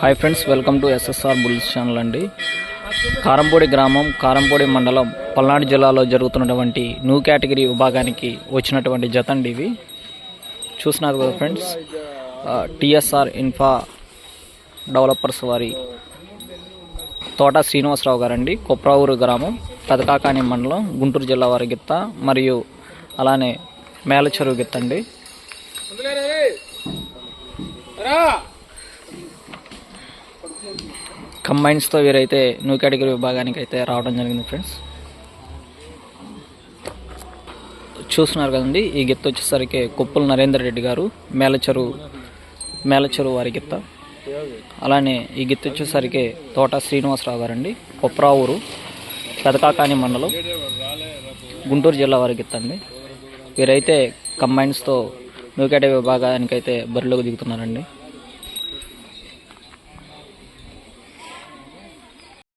Hi friends welcome to SSR bulls channel అండి. కారంపూడి గ్రామం కారంపూడి మండలం పల్నాడు జిల్లాలో జరుగుతున్నటువంటి న్యూ కేటగిరీ విభాగానికి వచ్చినటువంటి జతండి ఇవి. చూసినారు కదా ఫ్రెండ్స్ టిఎస్ఆర్ ఇన్ఫా డెవలపర్స్ వారి తోట శ్రీనివాసరావు గారండి. కొప్రావూరు గ్రామం పెదకాకాని మండలం గుంటూరు జిల్లా వారి గిత్త మరియు అలానే మేలచెరువు గిత్త అండి. కంబైన్స్తో వీరైతే న్యూ కేటగిరీ విభాగానికి అయితే రావడం జరిగింది ఫ్రెండ్స్. చూస్తున్నారు కదండి ఈ గిత్త వచ్చేసరికి కొప్పుల నరేందర్ రెడ్డి గారు మేలచెరు మేలచెరు వారి గిత్త. అలానే ఈ గిత్త వచ్చేసరికి తోట శ్రీనివాసరావు గారండి కొప్రావూరు పెదకాకాని మండలం గుంటూరు జిల్లా వారి గిత్త అండి. వీరైతే కంబైన్స్తో న్యూ కేటగిరీ విభాగానికి అయితే బరిలోకి దిగుతున్నారండి.